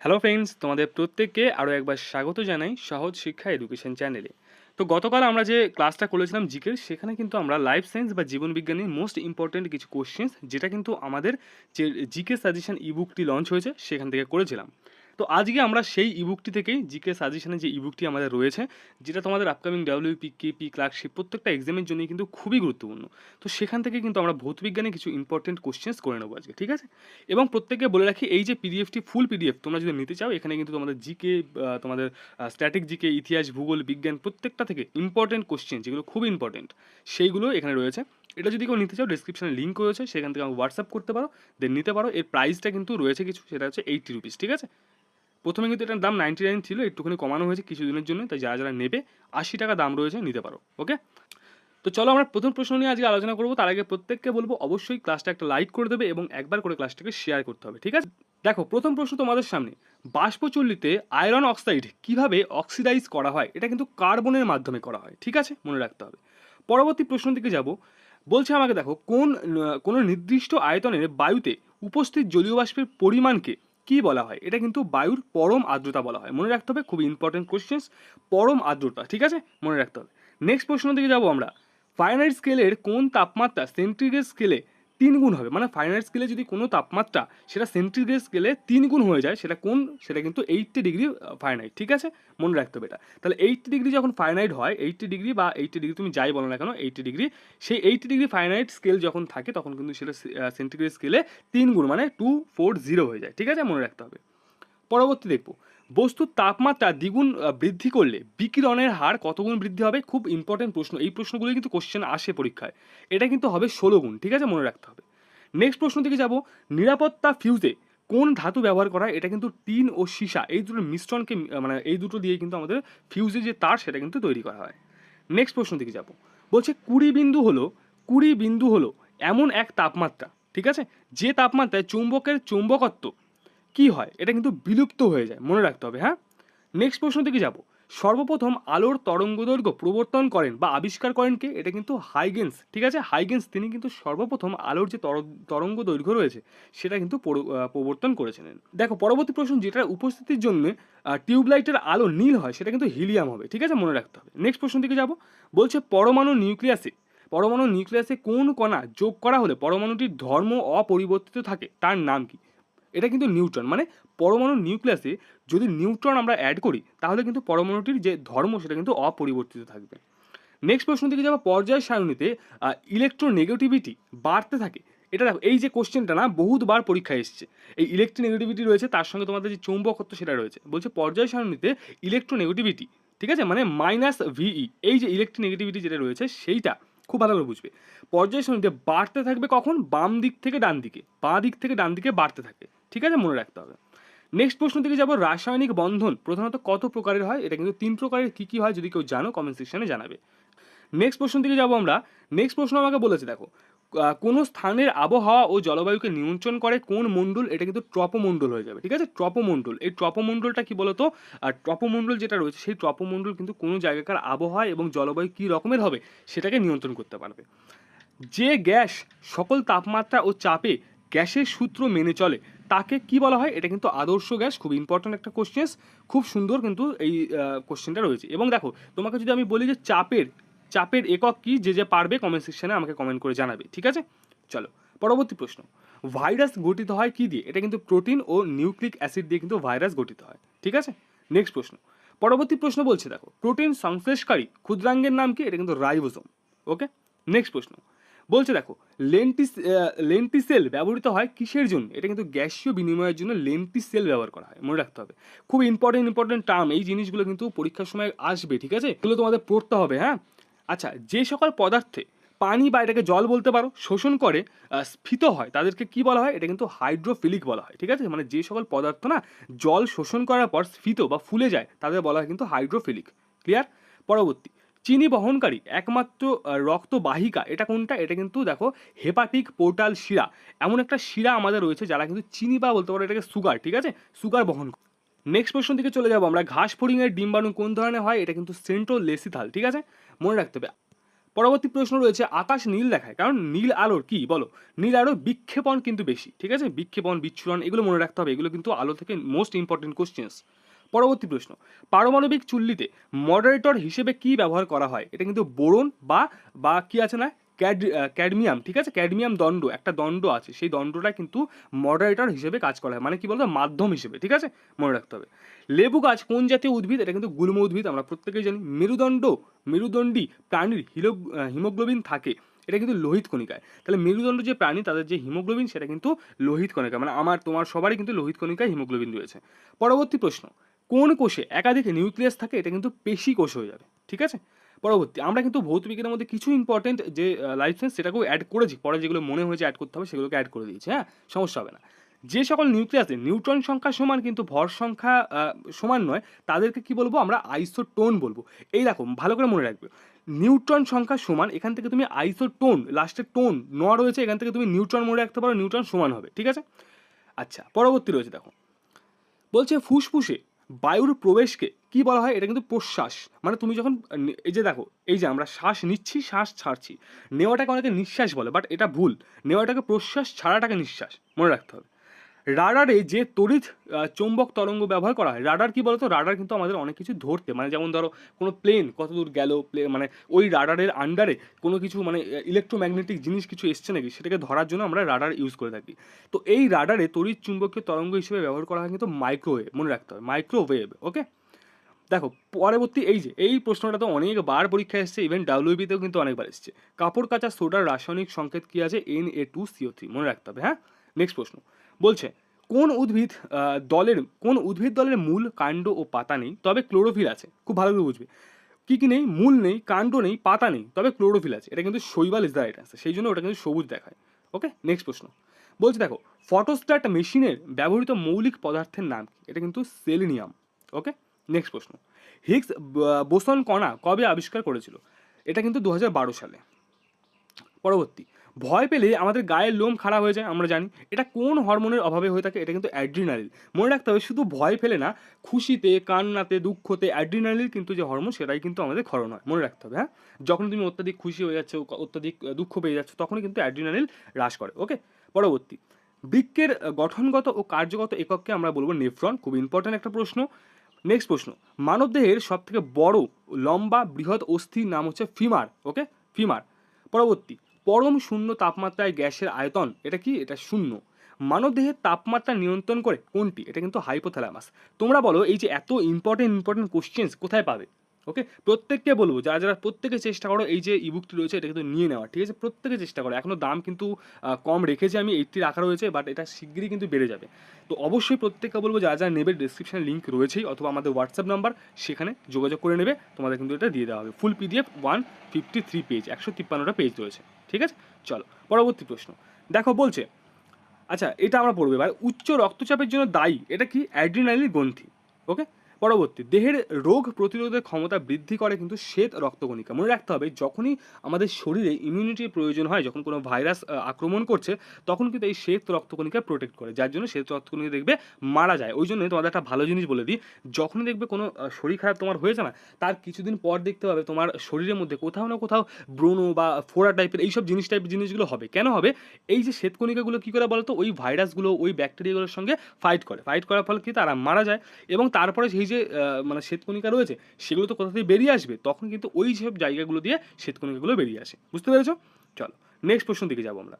Hello friends তোমাদের প্রত্যেককে আরও একবার স্বাগত জানাই সহজ শিক্ষা এডুকেশন চ্যানেলে তো গতকাল আমরা যে ক্লাসটা করেছিলাম জিকের সেখানে কিন্তু আমরা লাইফ সায়েন্স বা জীবন বিজ্ঞানের মোস্ট ইম্পর্টেন্ট কিছু কোশ্চেন্স যেটা কিন্তু আমাদের যে জিকে সাজেশন বুকটি লঞ্চ হয়েছে, সেখান থেকে করেছিলাম। তো আজকে আমরা সেই ইবুকটি থেকেই জিকে সাজেশনের যে ইবুকটি আমাদের রয়েছে, যেটা তোমাদের আপকামিং ডাব্লিউপি কেপি ক্লার্কশিপ প্রত্যেকটা এক্সামের জন্যই কিন্তু খুবই গুরুত্বপূর্ণ। তো সেখান থেকে কিন্তু আমরা ভৌতবিজ্ঞানে কিছু ইম্পর্টেন্ট কোশ্চেন্স করে নেব আজকে, ঠিক আছে? এবং প্রত্যেককে বলে রাখি, এই যে পিডিএফটি ফুল পিডিএফ তোমরা যদি নিতে চাও, এখানে কিন্তু তোমাদের জিকে তোমাদের স্ট্যাটিক জিকে ইতিহাস, ভূগোল, বিজ্ঞান প্রত্যেকটা থেকে ইম্পর্টেন্ট কোশ্চেন যেগুলো খুব ইম্পর্টেন্ট সেইগুলো এখানে রয়েছে। এটা যদি কেউ নিতে চাও ডিসক্রিপশনে লিঙ্ক রয়েছে, সেখান থেকে আমাকে হোয়াটসঅ্যাপ করতে পারো দেন নিতে পারো। এর প্রাইসটা কিন্তু রয়েছে কিছু, সেটা হচ্ছে এইটি রুপিস ঠিক আছে? প্রথমে কিন্তু এটার দাম নাইনটি নাইন ছিল, একটুখানি কমানো হয়েছে কিছুদিনের জন্য, তাই যারা যারা নেবে, আশি টাকা দাম রয়েছে, নিতে পারো ওকে তো চলো আমরা প্রথম প্রশ্ন নিয়ে আজকে আলোচনা করব, তার আগে প্রত্যেককে বলব, অবশ্যই ক্লাসটা একটা লাইক করে দেবে এবং একবার করে ক্লাসটাকে শেয়ার করতে হবে, ঠিক আছে? দেখো, প্রথম প্রশ্ন তোমাদের সামনে, বাষ্পচল্লিতে আয়রন অক্সাইড কীভাবে অক্সিডাইজ করা হয়? এটা কিন্তু কার্বনের মাধ্যমে করা হয়, ঠিক আছে? মনে রাখতে হবে। পরবর্তী প্রশ্ন দিকে যাব, বলছে আমাকে দেখো, কোন, কোনো নির্দিষ্ট আয়তনের বায়ুতে উপস্থিত জলীয় বাষ্পের পরিমাণকে কি বলা হয়? এটা কিন্তু বায়ুর পরম আর্দ্রতা বলা হয়। মনে রাখতে হবে, খুব ইম্পর্টেন্ট কোশ্চেন্স পরম আর্দ্রতা, ঠিক আছে? মনে রাখতে হবে। নেক্সট প্রশ্ন দিকে যাব আমরা। ফাইনাইট স্কেলের কোন তাপমাত্রা সেন্টিগ্রেড স্কেলে তিন গুণ হবে। মানে ফাইনাইট স্কেলে যদি কোনো তাপমাত্রা সেটা সেন্টিগ্রেড স্কেলে তিন গুণ হয়ে যায়, সেটা কোন, সেটা কিন্তু এইটটি ডিগ্রি ফাইনাইট ঠিক আছে? মনে রাখতে হবে এটা। তাহলে এইটটি ডিগ্রি যখন ফাইনাইট হয় এইটটি ডিগ্রি বা এইটটি ডিগ্রি তুমি যাই বলো না কেন এইটটি ডিগ্রি সেই এইটটি ডিগ্রি ফাইনাইট স্কেল যখন থাকে, তখন কিন্তু সেটা সেন্টিগ্রেড স্কেলে তিন গুণ মানে টু ফোর জিরো হয়ে যায়, ঠিক আছে? মনে রাখতে হবে। পরবর্তী দেখব। বস্তুর তাপমাত্রা দ্বিগুণ বৃদ্ধি করলে বিকিরণের হার কতগুণ বৃদ্ধি হবে? খুব ইম্পর্টেন্ট প্রশ্ন। এই প্রশ্নগুলি কিন্তু কোশ্চেন আসে পরীক্ষায়। এটা কিন্তু হবে ষোলো গুণ, ঠিক আছে? মনে রাখতে হবে। নেক্সট প্রশ্ন থেকে যাব। নিরাপত্তা ফিউজে কোন ধাতু ব্যবহার করা হয়? এটা কিন্তু টিন ও সীসা, এই দুটোর মিশ্রণকে মানে এই দুটো দিয়ে কিন্তু আমাদের ফিউজে যে তার, সেটা কিন্তু তৈরি করা হয়। নেক্সট প্রশ্ন থেকে যাব। বলছে কুড়ি বিন্দু হলো, কুড়ি বিন্দু হলো এমন এক তাপমাত্রা, ঠিক আছে? যে তাপমাত্রায় চুম্বকের চুম্বকত্ব কি হয়? এটা কিন্তু বিলুপ্ত হয়ে যায়। মনে রাখতে হবে হ্যাঁ? নেক্সট প্রশ্ন থেকে যাব। সর্বপ্রথম আলোর তরঙ্গদৈর্ঘ্য প্রবর্তন করেন বা আবিষ্কার করেন কে? এটা কিন্তু হাইগেন্স, ঠিক আছে? হাইগেন্স তিনি কিন্তু সর্বপ্রথম আলোর যে তরঙ্গ দৈর্ঘ্য রয়েছে, সেটা কিন্তু প্রবর্তন করেছিলেন। দেখো, পরবর্তী প্রশ্ন, যেটার উপস্থিতির জন্য টিউবলাইটের আলো নীল হয়, সেটা কিন্তু হিলিয়াম হবে, ঠিক আছে? মনে রাখতে হবে। নেক্সট প্রশ্ন থেকে যাব। বলছে পরমাণু নিউক্লিয়াসে পরমাণু নিউক্লিয়াসে কোন কণা যোগ করা হলে পরমাণুটির ধর্ম অপরিবর্তিত থাকে? তার নাম কি? এটা কিন্তু নিউট্রন। মানে পরমাণু নিউক্লিয়াসে যদি নিউট্রন আমরা অ্যাড করি, তাহলে কিন্তু পরমাণুটির যে ধর্ম, সেটা কিন্তু অপরিবর্তিত থাকবে। নেক্সট প্রশ্ন থেকে যাব পর্যায় সারণীতে ইলেকট্রোনেগেটিভিটি বাড়তে থাকে, এটা দেখো, এই যে কোশ্চেনটা না, বহুতবার পরীক্ষায় এসেছে। এই ইলেকট্রোনেগেটিভিটি রয়েছে, তার সঙ্গে তোমাদের যে চৌম্বকত্ব, সেটা রয়েছে। বলছে পর্যায় সারণীতে ইলেকট্রোনেগেটিভিটি ঠিক আছে? মানে মাইনাস ভিই এই যে ইলেকট্রোনেগেটিভিটি যেটা রয়েছে, সেইটা খুব ভালো করে বুঝবে। পর্যায় সারণীতে বাড়তে থাকবে কখন? বাম দিক থেকে ডান দিকে, বাঁ দিক থেকে ডান দিকে বাড়তে থাকে। ঠিক আছে, মনে রাখতে হবে। নেক্সট প্রশ্ন থেকে যাব, রাসায়নিক বন্ধন প্রধানত কত প্রকারের হয়? এটা কিন্তু তিন প্রকারের কী কী হয় যদি কেউ জানো কমেন্ট সেকশনে জানাবে। নেক্সট প্রশ্ন থেকে যাব আমরা। নেক্সট প্রশ্ন আমাকে বলেছে, দেখো কোনো স্থানের আবহাওয়া ও জলবায়ুকে নিয়ন্ত্রণ করে কোন মণ্ডল? এটা কিন্তু ট্রপোমণ্ডল হয়ে যাবে, ঠিক আছে? ট্রপোমণ্ডল। এই ট্রপোমণ্ডলটা কি বলতো? আর ট্রপোমণ্ডল যেটা রয়েছে, সেই ট্রপোমণ্ডল কিন্তু কোনো জায়গাকার আবহাওয়া এবং জলবায়ু কী রকমের হবে সেটাকে নিয়ন্ত্রণ করতে পারবে। যে গ্যাস সকল তাপমাত্রা ও চাপে গ্যাসের সূত্র মেনে চলে তাকে কি বলা হয়? এটা কিন্তু আদর্শ গ্যাস, খুব ইম্পর্ট্যান্ট একটা কোশ্চেন্স খুব সুন্দর কিন্তু এই কোশ্চেনটা রয়েছে। এবং দেখো, তোমাকে যদি আমি বলি যে চাপের চাপের একক কি? যে যে পারবে কমেন্ট সেকশনে আমাকে কমেন্ট করে জানাবে, ঠিক আছে? চলো, পরবর্তী প্রশ্ন। ভাইরাস গঠিত হয় কি দিয়ে? এটা কিন্তু প্রোটিন ও নিউক্লিক অ্যাসিড দিয়ে কিন্তু ভাইরাস গঠিত হয়, ঠিক আছে? নেক্সট প্রশ্ন। পরবর্তী প্রশ্ন বলছে, দেখো, প্রোটিন সংশ্লেষকারী ক্ষুদ্রাঙ্গের নাম কি? এটা কিন্তু রাইবোজোম ওকে নেক্সট প্রশ্ন। বলছে দেখো, লেন্টিস লেন্টিসেল ব্যবহৃত হয় কিসের জন্য? এটা কিন্তু গ্যাসীয় বিনিময়ের জন্য লেন্টিসেল ব্যবহার করা হয়, মনে রাখতে হবে। খুব ইম্পর্টেন্ট ইম্পর্টেন্ট টার্ম এই জিনিসগুলো কিন্তু পরীক্ষার সময় আসবে, ঠিক আছে? এগুলো তোমাদের পড়তে হবে হ্যাঁ? আচ্ছা যে সকল পদার্থে পানি বা এটাকে জল বলতে পারো, শোষণ করে স্ফীত হয়, তাদেরকে কি বলা হয়? এটা কিন্তু হাইড্রোফিলিক বলা হয়, ঠিক আছে? মানে যে সকল পদার্থ না, জল শোষণ করার পর স্ফীত বা ফুলে যায়, তাদের বলা হয় কিন্তু হাইড্রোফিলিক ক্লিয়ার পরবর্তী চিনি বহনকারী, একমাত্র রক্তবাহিকা এটা কোনটা? এটা কিন্তু দেখো, হেপাটিক পোর্টাল শিরা। এমন একটা শিরা আমাদের রয়েছে যারা কিন্তু চিনি বা বলতে পারো এটাকে সুগার, ঠিক আছে? সুগার বহন নেক্সট প্রশ্ন দিকে চলে যাব আমরা। ঘাস ফড়িংয়ের ডিম্বাণু কোন ধরনের হয়? এটা কিন্তু সেন্ট্রোলেসিথাল, ঠিক আছে? মনে রাখতে হবে। পরবর্তী প্রশ্ন রয়েছে, আকাশ নীল দেখায়, কারণ নীল আলোর কি? বলো। নীল আলোর বিক্ষেপণ কিন্তু বেশি, ঠিক আছে? বিক্ষেপণ, বিচ্ছুরণ, এগুলো মনে রাখতে হবে। এগুলো কিন্তু আলো থেকে মোস্ট ইম্পর্টেন্ট কোশ্চেন্স পরবর্তী প্রশ্ন, পারমাণবিক চুল্লিতে মডারেটর হিসেবে কি ব্যবহার করা হয়? এটা কিন্তু বোরন বা বা কি আছে না? ক্যাড ক্যাডমিয়াম, ঠিক আছে? ক্যাডমিয়াম দণ্ড, একটা দণ্ড আছে। সেই দণ্ডটা কিন্তু মডারেটর হিসেবে কাজ করা হয়। মানে কি বলতো? মাধ্যম হিসেবে, ঠিক আছে? মনে রাখতে হবে। লেবু গাছ কোন জাতীয় উদ্ভিদ? এটা কিন্তু গুল্ম উদ্ভিদ, আমরা প্রত্যেকেই জানি। মেরুদণ্ড, মেরুদণ্ডী প্রাণীর হিলো হিমোগ্লোবিন থাকে। এটা কিন্তু লোহিত কণিকায়। তাহলে মেরুদণ্ড যে প্রাণী, তাদের যে হিমোগ্লোবিন, সেটা কিন্তু লোহিত কণিকা মানে আমার, তোমার সবারই কিন্তু লোহিত কণিকায় হিমোগ্লোবিন রয়েছে। পরবর্তী প্রশ্ন কোন কোষে একাধিক নিউক্লিয়াস থাকে, এটা কিন্তু পেশি কোষ হয়ে যাবে, ঠিক আছে? পরবর্তী, আমরা কিন্তু ভৌত বিজ্ঞানের মধ্যে কিছু ইম্পর্টেন্ট যে লাইফ সায়েন্স সেটাকেও অ্যাড করেছি, পরে যেগুলো মনে হয়েছে অ্যাড করতে হবে, সেগুলোকে অ্যাড করে দিয়েছি হ্যাঁ? সমস্যা হবে না। যে সকল নিউক্লিয়াসে নিউট্রন সংখ্যা সমান কিন্তু ভর সংখ্যা সমান নয়, তাদেরকে কি বলব আমরা আইসোটোন বলব। এই দেখো, ভালো করে মনে রাখবে নিউট্রন সংখ্যা সমান, এখান থেকে তুমি আইসোটোন লাস্টের টোন ন রয়েছে, এখান থেকে তুমি নিউট্রন মনে রাখতে পারো নিউট্রন সমান হবে, ঠিক আছে? আচ্ছা পরবর্তী রয়েছে, দেখো, বলছে ফুসফুসে বায়ুর প্রবেশকে কি বলা হয়? এটা কিন্তু প্রশ্বাস। মানে তুমি যখন, এই যে দেখো, এই যে আমরা শ্বাস নিচ্ছি, শ্বাস ছাড়ছি। নেওয়াটাকে অনেকে নিঃশ্বাস বলে বাট এটা ভুল। নেওয়াটাকে প্রশ্বাস, ছাড়াটাকে নিঃশ্বাস। মনে রাখতে হবে। রাডারে যে তড়িৎ চৌম্বক তরঙ্গ ব্যবহার করা হয়, রাডার কি বলতো? রাডার কিন্তু আমাদের অনেক কিছু ধরতে মানে যেমন ধরো কোনো প্লেন কত দূর গেল প্লে মানে ওই রাডারের আন্ডারে কোনো কিছু মানে ইলেকট্রোম্যাগনেটিক জিনিস কিছু এসছে নাকি, সেটাকে ধরার জন্য আমরা রাডার ইউজ করে থাকি। তো এই রাডারে তড়িৎ চুম্বকীয় তরঙ্গ হিসেবে ব্যবহার করা হয় কিন্তু মাইক্রোওয়েভ মনে রাখতে হবে মাইক্রোওয়েভ ওকে দেখো, পরবর্তী এই যে, এই প্রশ্নটা তো অনেকবার পরীক্ষায় এসেছে ইভেন ডাব্লিউবিতেও কিন্তু অনেকবার এসছে। কাপড় কাচা সোডার রাসায়নিক সংকেত কী আছে? N A two C O three মনে রাখতে হবে হ্যাঁ? নেক্সট প্রশ্ন। বলছে, কোন উদ্ভিদ দলের, কোন উদ্ভিদ দলের মূল কাণ্ড ও পাতা নেই, তবে ক্লোরোফিল আছে। খুব ভালো করে বুঝবে। কি কি নেই? মূল নেই, কাণ্ড নেই, পাতা নেই, তবে ক্লোরোফিল আছে। এটা কিন্তু শৈবাল ইজ দ্য রাইট আনসার সেই জন্য ওটা কিন্তু সবুজ দেখায়। ওকে? নেক্সট প্রশ্ন। বলছে দেখো, ফটোস্ট্যাট মেশিনের ব্যবহৃত মৌলিক পদার্থের নাম কি? এটা কিন্তু সেলিনিয়াম। ওকে? নেক্সট প্রশ্ন। হিগস বোসন কণা কবে আবিষ্কার করেছিল? এটা কিন্তু দু হাজার বারো সালে। পরবর্তী। ভয় পেলে আমাদের গায়ের লোম খারাপ হয়ে যায়, আমরা জানি। এটা কোন হরমোনের অভাবে হয়ে থাকে? এটা কিন্তু অ্যাড্রিনালিন মনে রাখতে হবে, শুধু ভয় ফেলে না, খুশিতে, কান্নাতে, দুঃখতে অ্যাড্রিনালিন কিন্তু যে হরমোন, সেটাই কিন্তু আমাদের ক্ষরণ হয়। মনে রাখতে হবে হ্যাঁ? যখন তুমি অত্যাধিক খুশি হয়ে যাচ্ছ অত্যাধিক দুঃখ পেয়ে যাচ্ছ, তখনই কিন্তু অ্যাড্রিনালিন হ্রাস করে ওকে পরবর্তী। বৃক্ষের গঠনগত ও কার্যগত একককে আমরা বলব নেফ্রন খুব ইম্পর্ট্যান্ট একটা প্রশ্ন। নেক্সট প্রশ্ন, মানবদেহের সব থেকে বড়, লম্বা, বৃহৎ অস্থির নাম হচ্ছে ফিমার ওকে ফিমার পরবর্তী পরম শূন্য তাপমাত্রায় গ্যাসের আয়তন, এটা কি? এটা শূন্য। মানবদেহের তাপমাত্রা নিয়ন্ত্রণ করে কোনটি? এটা কিন্তু হাইপোথ্যালামাস তোমরা বলো, এই যে এত ইম্পর্টেন্ট ইম্পর্টেন্ট কোশ্চেন্স কোথায় পাবে? ওকে প্রত্যেককে বলব, যারা যারা প্রত্যেকে চেষ্টা করো, এই যে ইবুকটি রয়েছে, এটা কিন্তু নিয়ে নেওয়া, ঠিক আছে? প্রত্যেকে চেষ্টা করো। এখনও দাম কিন্তু কম রেখেছি আমি এইটটি রাখা রয়েছে বাট এটা শিগগিরই কিন্তু বেড়ে যাবে। তো অবশ্যই প্রত্যেককে বলব, যারা যারা নেবে ডিসক্রিপশনে লিঙ্ক রয়েছেই, অথবা আমাদের হোয়াটসঅ্যাপ নাম্বার সেখানে যোগাযোগ করে নেবে, তোমাদের কিন্তু এটা দিয়ে দেওয়া হবে। Full PDF one fifty three page একশো তিপ্পান্নটা পেজ রয়েছে। ঠিক আছে? চলো, পরবর্তী প্রশ্ন। দেখো, বলছে আচ্ছা এটা আমরা পড়ব। এবার উচ্চ রক্তচাপের জন্য দায়ী, এটা কি? অ্যাড্রিনালিন গ্রন্থি ওকে পরবর্তী, দেহের রোগ প্রতিরোধের ক্ষমতা বৃদ্ধি করে কিন্তু শ্বেত রক্তকণিকা। মনে রাখতে হবে, যখনই আমাদের শরীরে ইমিউনিটির প্রয়োজন হয়, যখন কোনো ভাইরাস আক্রমণ করছে, তখন কিন্তু এই শ্বেত রক্তকণিকা প্রোটেক্ট করে। যার জন্য শ্বেত রক্তকণিকা দেখবে মারা যায়। ওই জন্য তোমাদের একটা ভালো জিনিস বলে দিই, যখনই দেখবে কোনো শরীর খারাপ তোমার হয়েছে না, তার কিছুদিন পর দেখতে পাবে তোমার শরীরের মধ্যে কোথাও না কোথাও ব্রণ বা ফোড়া টাইপের এইসব জিনিস টাইপের জিনিসগুলো হবে। কেন হবে? এই যে শ্বেতকণিকাগুলো কী করে বলতো? ওই ভাইরাসগুলো ওই ব্যাকটেরিয়াগুলোর সঙ্গে ফাইট করে। ফাইট করার ফলে কি? তারা মারা যায় এবং তারপরে সেই যে মানে শ্বেতকণিকা রয়েছে, সেগুলো তো কোথা থেকে বেরিয়ে আসবে? তখন কিন্তু ওই সব জায়গাগুলো দিয়ে শ্বেতকণিকাগুলো বেরিয়ে আসে। বুঝতে পেরেছ? চলো নেক্সট প্রশ্ন দিকে যাব আমরা।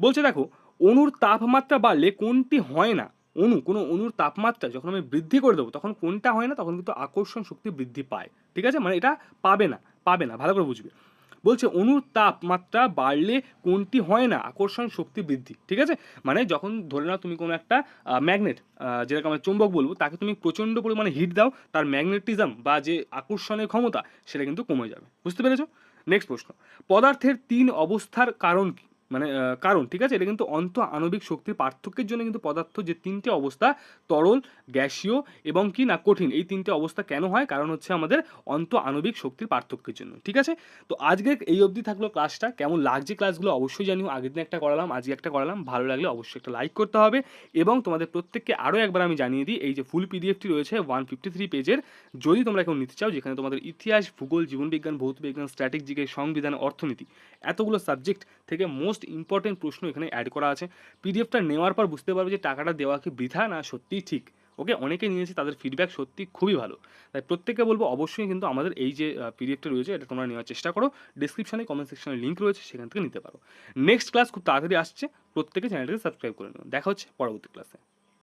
বলছে, দেখো অণুর তাপমাত্রা বাড়লে কোনটি হয় না? অণু কোনো অণুর তাপমাত্রা যখন আমি বৃদ্ধি করে দেবো, তখন কোনটা হয় না? তখন কিন্তু আকর্ষণ শক্তি বৃদ্ধি পায়। ঠিক আছে? মানে এটা পাবে না পাবে না, ভালো করে বুঝবে। বলছে অণুর তাপমাত্রা বাড়লে কোনটি হয় না? আকর্ষণ শক্তি বৃদ্ধি। ঠিক আছে? মানে যখন ধরে নাও তুমি কোনো একটা ম্যাগনেট যেটাকে আমরা চুম্বক বলব, তাকে তুমি প্রচণ্ড পরিমাণে হিট দাও, তার ম্যাগনেটিজম বা যে আকর্ষণের ক্ষমতা, সেটা কিন্তু কমে যাবে। বুঝতে পেরেছ? নেক্সট প্রশ্ন। পদার্থের তিন অবস্থার কারণ কি? মানে কারণ, ঠিক আছে? এটা কিন্তু অন্ত আণবিক শক্তির পার্থক্যের জন্য কিন্তু পদার্থ যে তিনটে অবস্থা, তরল, গ্যাসীয় এবং কি না কঠিন, এই তিনটে অবস্থা কেন হয়? কারণ হচ্ছে আমাদের অন্ত আণবিক শক্তির পার্থক্যের জন্য, ঠিক আছে? তো আজকে এই অবধি থাকল ক্লাসটা। কেমন লাগছে ক্লাসগুলো অবশ্যই জানিও। আগের দিন একটা করালাম আজকে একটা করালাম। ভালো লাগলে অবশ্যই একটা লাইক করতে হবে এবং তোমাদের প্রত্যেককে আরও একবার আমি জানিয়ে দিই, এই যে ফুল পিডিএফটি রয়েছে ওয়ান ফিফটি থ্রি পেজের। যদি তোমরা এখন নিতে চাও, যেখানে তোমাদের ইতিহাস, ভূগোল, জীবনবিজ্ঞান ভৌতবিজ্ঞান স্ট্র্যাটেজিকে সংবিধান, অর্থনীতি, এতগুলো সাবজেক্ট থেকে মোস্ট ইম্পর্টেন্ট প্রশ্ন এখানে অ্যাড করা আছে। পিডিএফটা নেওয়ার পর বুঝতে পারবে যে টাকাটা দেওয়া কি বৃথা না সত্যিই ঠিক। ওকে অনেকে নিয়েছে, তাদের ফিডব্যাক সত্যি খুবই ভালো। তাই প্রত্যেককে বলব অবশ্যই কিন্তু আমাদের এই যে পিডিএফটা রয়েছে, এটা তোমরা নেওয়ার চেষ্টা করো। ডিসক্রিপশনে কমেন্ট সেকশনে লিঙ্ক রয়েছে, সেখান থেকে নিতে পারো। নেক্সট ক্লাস খুব তাড়াতাড়ি আসছে। প্রত্যেকে চ্যানেলটাকে সাবস্ক্রাইব করে নিও। দেখা হচ্ছে পরবর্তী ক্লাসে